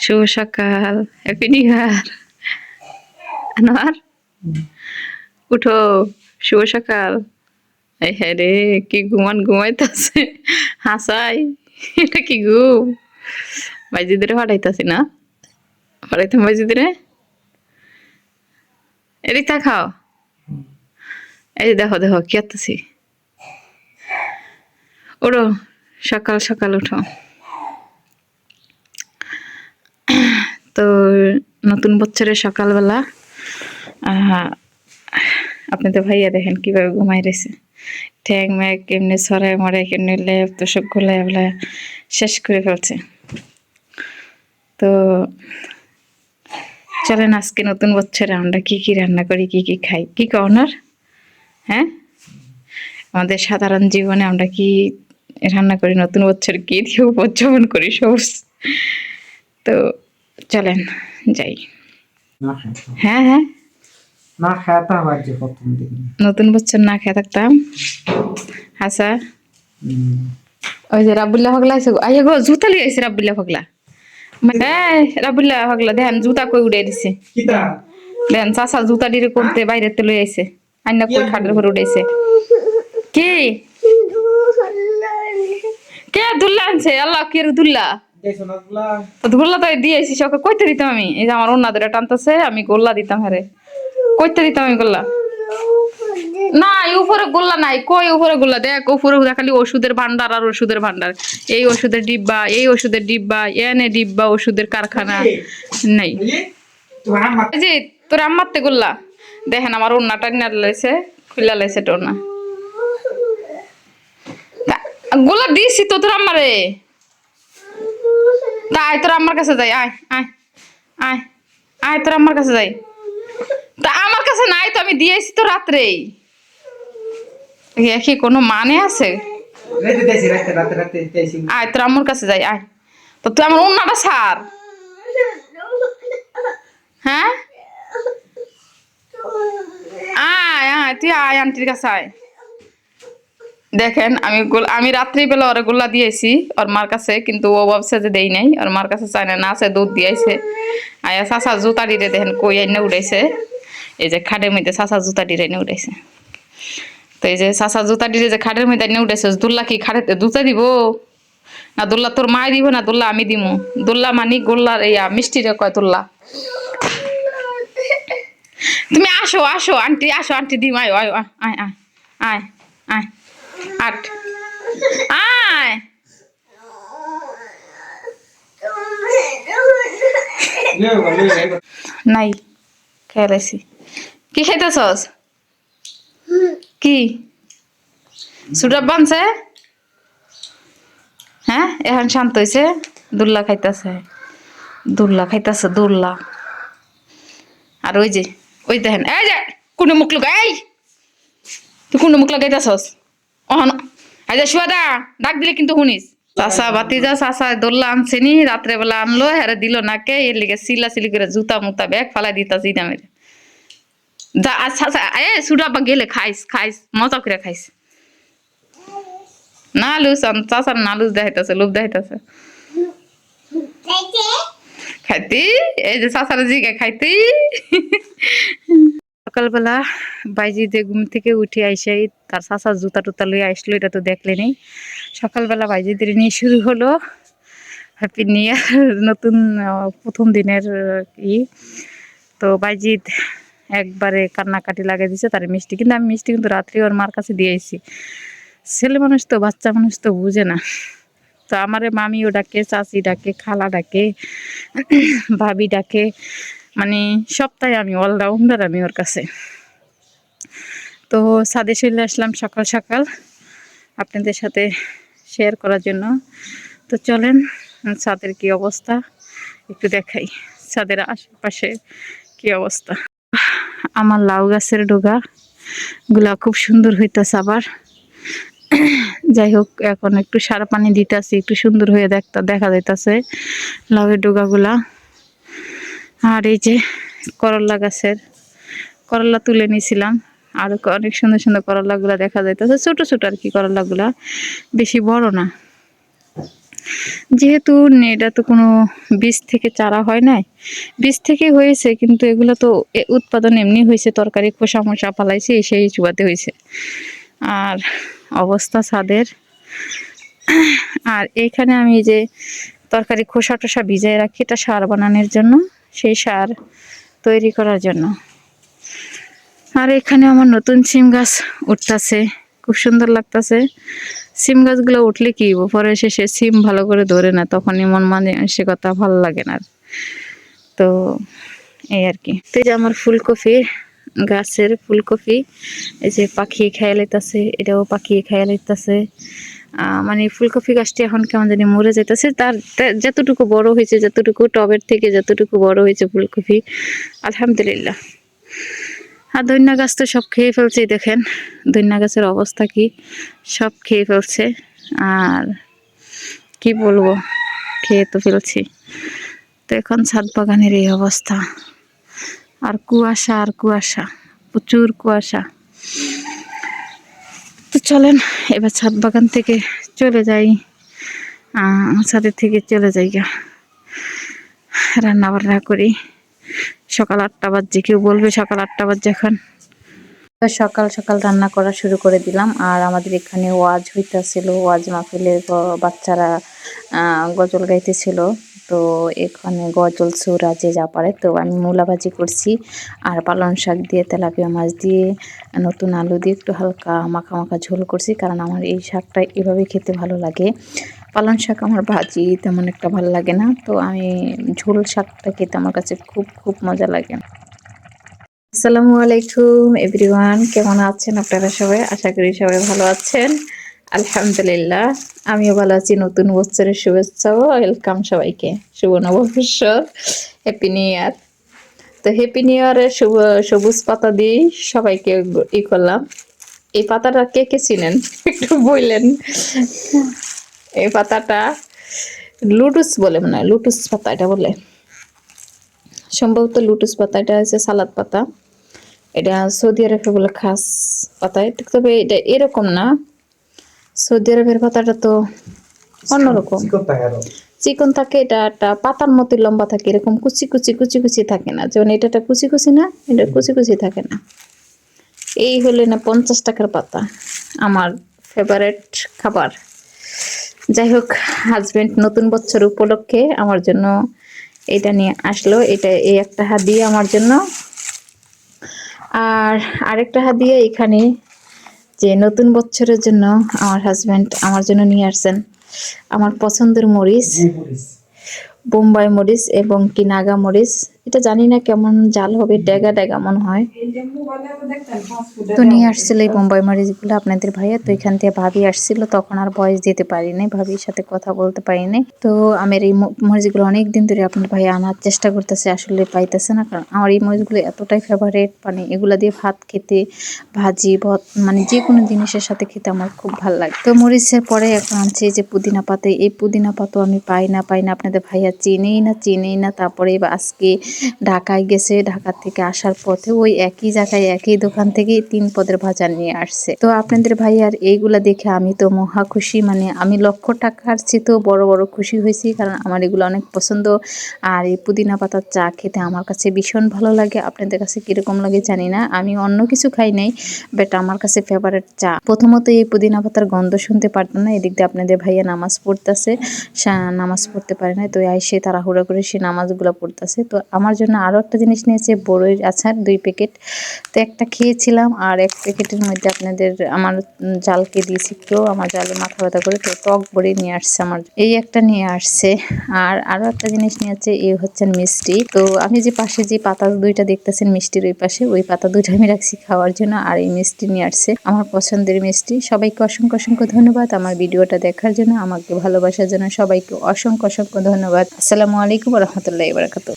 শুভ সকাল। উঠো। শুভ সকাল। রে, কি ঘুমান ঘুমাইতেছে। হাসাই, এটা কি ঘুম? বাইজিদের ফাটাইতাছি না? ফাটাইতাম বাইজিদের এদিক খাও। এই দেখো দেখো, কি আত্মাছি ওড়ো, সকাল সকাল উঠো। তো নতুন বছরের সকালবেলা আপনি তো ভাইয়া দেখেন কীভাবে ঘুমাই রয়েছে। ঠ্যাং ম্যাগ কেমনি সরাই মরে কেমনি লেপ তো সব গোলে বলে শেষ করে ফেলছে। তো চলেন আজকে নতুন বছরে আমরা কি কি রান্না করি, কি কি খাই, কি কর্নার হ্যাঁ? আমাদের সাধারণ জীবনে আমরা কি রান্না করি নতুন বছর কি দিয়ে উদযাপন করি সব তো চলেন যাই। হ্যাঁ হ্যাঁ। না খেতাম আর যে প্রথম দিন। নতুন বছর না খেয়ে থাকতাম। আচ্ছা ওই যে রাবুল্লা পাগলা আছে আইয়া গো জুতা লিয়ে আইছে রাবুল্লা পাগলা মানে রাবুল্লা পাগলা দেখেন জুতা কই উড়ে দিছে। দেখেন চাচা জুতা ডিরে করতে বাইরে তো লই আইছে। আইনা কই খাটের উপর উড়াইছে। কে? দুল্লা আনছে আল্লাহ কে দুল্লা? তো গোল্লা তো দিয়েছি সকে কইতে দিতাম আমি। এই যে আমার অন্য ধরে টানতেছে আমি গোল্লা দিতাম হ্যাঁ কইতে দিতাম আমি গোল্লা। না উপরে গোল্লা নাই কই উপরে গোল্লা? দেখ উপরে খালি ওষুধের ভান্ডার আর ওষুধের ভান্ডার এই ওষুধের ডিব্বা এই ওষুধের ডিব্বা এনে ডিব্বা ওষুধের কারখানা। নাই। যে তোর আম্মাতে গোল্লা। দেখেন আমার ওন্নাটা নিয়ে লাইছে খুলে লাইছে তোর না গোলা দিছি তো তোর আম্মারে। তা আয় তোর আমার কাছে যাই আয় আয় আয় আয় তোর আমার কাছে যাই। তা আমার কাছে নাই তো আমি দিয়েছি তো রাত্রেই কি কোনো মানে আছে? আয় তোর আমার কাছে যাই আয়। তো তুই আমার অন্যটা সার হ্যাঁ? আয় আয় তুই আয় আন্টির কাছে আয়। দেখেন, আমি আমি রাত্রিবেলা ওরা গোল্লা দিয়েছি ওর মার কাছে, কিন্তু ও ভাবছে যে দেই নাই। ওর মার কাছে চায় না আছে দুধ দিয়েছে। আয়া চাচা জুতা দিতে দেখেন কই এনে উড়াইছে। এই যে খাটের মধ্যে চাচা জুতা দিতে এনে উড়াইছে। তো এই যে চাচা জুতা দিতে যে খাটের মধ্যে এনে উঠেছে দুল্লা কি খাটেতে জুতা দিব? না দোল্লা তোর মায় দিব, না দুল্লা আমি দিমু? দোল্লা মানি গোল্লার ইয়া মিষ্টি রে কয় দুল্লা। তুমি আসো আসো, আন্টি আসো, আন্টি, দিম, আয় আয় আয় আয় আয় আয়। আট আয়। নাই খেয়ালাইছি কি খাইতেছস? কি? সুডাব বানছে হ্যাঁ এখন শান্ত হয়েছে দুল্লা খাইতেছে। দুল্লা খাইতেছে, দুল্লা। আর ওই যে, ওই দেখেন, এই যে, কোনো মুখ লুকা এই। তুই কোনো মুখ লাগাইতেছস অহন ডাক দিলে কিন্তু শুনিস। চাষা বাতিজা চাষা দোল্লা আনছেনি রাত্রে বেলা আনলো হ্যারে দিল না কে এর লিগে সিলা সিলি করে জুতা মুতা ব্যাগ ফালাই দিতাছি যা আচ্ছা এ গেলে খাইস খাইস মজা করে খাইস। না লুস চাষার না লুস দেখাইতেছে লোভ দেখাইতেছে। খাইতি? এই যে চাষার জিগে খাইতি? সকালবেলা বাইজিতে ঘুম থেকে উঠে আইসে, তার চাষার জুতা টুতা লই আসলো এটা তো দেখলেনি সকালবেলা বাইজিদের নিয়ে শুরু হলো। হ্যাপি নিউ ইয়ার নতুন প্রথম দিনের, ই। তো বাইজিৎ একবারে কান্নাকাটি লাগিয়ে দিছে তার মিষ্টি। কিন্তু আমি মিষ্টি কিন্তু রাত্রি ওর মার কাছে দিয়ে এসেছি ছেলে মানুষ তো, বাচ্চা মানুষ তো বুঝে না। তো আমারে মামিও ডাকে, চাচি ডাকে, খালা ডাকে, ভাবি ডাকে। মানে সপ্তাহে আমি অলরাউন্ডার আমি ওর কাছে। তো সাদে চলে আসলাম সকাল সকাল আপনাদের সাথে শেয়ার করার জন্য। তো চলেন ছাদের কি অবস্থা? একটু দেখাই, ছাদের আশেপাশে কি অবস্থা? আমার লাউ গাছের ডোগা, গুলা খুব সুন্দর হইতেছে আবার। যাই হোক, এখন একটু সার পানি দিতেছি, একটু সুন্দর হয়ে দেখতে দেখা যাইতাছে লাউয়ের ডোগাগুলা। আর এই যে করল্লা গাছের করল্লা তুলে নিয়েছিলাম। আর অনেক সুন্দর সুন্দর করলাগুলা দেখা যাইতেছে। ছোট ছোট আর কি করলাগুলা, বেশি বড় না। যেহেতু এটা তো কোনো বীজ থেকে চারা হয় নাই, বীজ থেকে হয়েছে, কিন্তু এগুলো তো উৎপাদন এমনি হয়েছে, তরকারি খোসা মোসা পালাইছে সেই চুবাতে হয়েছে। আর অবস্থা ছাদের। আর এখানে আমি যে তরকারি খোসা টোসা ভিজাই রাখি, এটা সার বানানোর জন্য। সেই সার তৈরি করার জন্য আর এখানে আমার নতুন সিম গাছ উঠতেছে, খুব সুন্দর লাগতেছে সিম গাছগুলো উঠলে কি? পরে শেষে সিম ভালো করে ধরে না, তখনই মন মানে সে কথা ভালো লাগে না। তো এই আর কি তো যে আমার ফুলকপি, গাছের ফুলকপি, এই যে পাখি খেয়ে লাইতেছে, এটাও পাখি খেয়ে লাইতেছে মানে ফুলকপি গাছটি এখন কেমন জানি মরে যেতেছে তার যতটুকু বড় হয়েছে, যতটুকু টবের থেকে যতটুকু বড় হয়েছে ফুলকপি, আলহামদুলিল্লাহ। আর দৈন্যা গাছ তো সব খেয়ে ফেলছে দেখেন। দৈন্যা গাছের অবস্থা কি? সব খেয়ে ফেলছে। আর কি বলব? খেয়ে তো ফেলছি। তো এখন ছাদ বাগানের এই অবস্থা। আর কুয়াশা আর কুয়াশা, প্রচুর কুয়াশা। তো চলেন, এবার ছাদ বাগান থেকে চলে যাই। ছাদের থেকে চলে যাই গা। রান্না বান্না করি। সকাল আটটা বাজে কেউ বলবে সকাল আটটা বাজে এখন। তো সকাল সকাল রান্না করা শুরু করে দিলাম। আর আমাদের এখানে ওয়াজ হইতাছিল, ওয়াজ মাহফিলের বাচ্চারা গজল গাইতেছিল। তো এখানে গজল সুরা যে যা পারে, তো আমি মূলা ভাজি করছি। আর পালং শাক দিয়ে, তেলাপিয়া মাছ দিয়ে, নতুন আলু দিয়ে একটু হালকা মাখা মাখা ঝোল করছি, কারণ আমার এই শাকটা এভাবে খেতে ভালো লাগে। পালং শাক আমার ভাজি তেমন একটা ভালো লাগে না, তো আমি ঝোল শাকটা খেতে আমার কাছে খুব খুব মজা লাগে। আসসালামু আলাইকুম, এভরিওয়ান। কেমন আছেন আপনারা সবাই? আশা করি সবাই ভালো আছেন। আলহামদুলিল্লাহ, আমিও ভালো আছি। নতুন বছরের শুভেচ্ছা ওয়েলকাম সবাইকে। শুভ নববর্ষ। হ্যাপি নিউ ইয়ার তো হ্যাপি নিউ ইয়ারের শুভ, সবুজ পাতা দিয়ে সবাইকে ই করলাম। এই পাতাটা কে কে চিনেন? একটু বললেন। এই পাতাটা লুটুস বলে মনে হয় লুটুস পাতা, এটা বলে। সম্ভবত লুটুস পাতা এটা হচ্ছে সালাদ পাতা। এটা সৌদি আরবে বলে খাস পাতা। তবে এটা এরকম না। সৌদি আরবের পাতাটা তো অন্যরকম। চিকন থাকে এটা একটা পাতার মতো লম্বা থাকে এরকম কুচি কুচি কুচি কুচি থাকে না। যেমন এটা একটা কুচি কুচি না এটা কুচি কুচি থাকে না। এই হলে না পঞ্চাশ টাকার পাতা আমার ফেভারেট খাবার। যাই হোক হাজবেন্ড নতুন বছর উপলক্ষে আমার জন্য এটা নিয়ে আসলো। এটা এই একটা হাত দিয়ে আমার জন্য। আর আরেকটা হাত দিয়ে এখানে যে নতুন বছরের জন্য আমার হাজব্যান্ড আমার জন্য নিয়ে আসছেন। আমার পছন্দের মরিচ মরিচ। বোম্বাই মরিচ এবং কি নাগা মরিচ। এটা জানি না কেমন জাল হবে, ডেগা ডেগা মনে হয়। তো নিয়ে আসছিল এই বোম্বাই মরিচগুলো আপনাদের ভাইয়া, তো এখান থেকে ভাবি আসছিল, তখন আর বয়স দিতে পারিনি ভাবির সাথে কথা বলতে পারিনি তো আমার এই মরিচগুলো অনেক দিন ধরে আপনার ভাইয়া আনার চেষ্টা করতেছে, আসলে পাইতেছে না, কারণ আমার এই মরিচগুলো এতটাই ফেভারেট মানে এগুলা দিয়ে ভাত খেতে, ভাজি, ভত মানে যে কোনো জিনিসের সাথে খেতে আমার খুব ভালো লাগে। তো মরিচের পরে এখন আনছি যে পুদিনা পাতা, এই পুদিনা পাতা আমি পাই না পাই না, আপনাদের ভাইয়া চিনেই না চিনেই না, তারপরে আজকে ঢাকায় গেছে। ঢাকা থেকে আসার পথে ওই একই জায়গায় একই দোকান থেকে তিন পদের ভাজা নিয়ে আসছে। তো আপনাদের ভাই আর এইগুলা দেখে আমি তো মহা খুশি। মানে আমি লক্ষ টাকার চেয়েতেও বড় বড় খুশি হয়েছি কারণ আমার এগুলো অনেক পছন্দ। আর এই পুদিনা পাতার চা খেতে আমার কাছে ভীষণ ভালো লাগে। আপনাদের কাছে কীরকম লাগে জানি না। আমি অন্য কিছু খাই নাই বাট আমার কাছে ফেভারিট চা। প্রথমত এই পুদিনা পাতার গন্ধ শুনতে পারতাম না। এদিক দিয়ে আপনাদের ভাইয়া নামাজ পড়তেছে। নামাজ পড়তে পারে না তো আইসে তাড়াহুড়া করে সে নামাজগুলো পড়তেছে। তো আমার জন্য আরও একটা জিনিস নিয়েছে বড়ইয়ের আচার, দুই প্যাকেট তো একটা খেয়েছিলাম আর এক প্যাকেটের মধ্যে আপনাদের আমার জালকে দিয়েছি কেউ আমার জালে মাথা ব্যথা করে তো টক বড়ি নিয়ে আসছে আমার। এই একটা নিয়ে আসছে। আর আরও একটা জিনিস নিয়েছে এই হচ্ছেন মিষ্টি। তো আমি যে পাশে যে পাতা দুইটা দেখতেছেন, মিষ্টির ওই পাশে, ওই পাতা দুইটা আমি রাখছি খাওয়ার জন্য আর এই মিষ্টি নিয়ে আসছে। আমার পছন্দের মিষ্টি। সবাইকে অসংখ্য অসংখ্য ধন্যবাদ আমার ভিডিওটা দেখার জন্য, আমাকে ভালোবাসার জন্য সবাইকে অসংখ্য অসংখ্য ধন্যবাদ। আসসালামু আলাইকুম রহমতুল্লাহ বারাকাতুহ।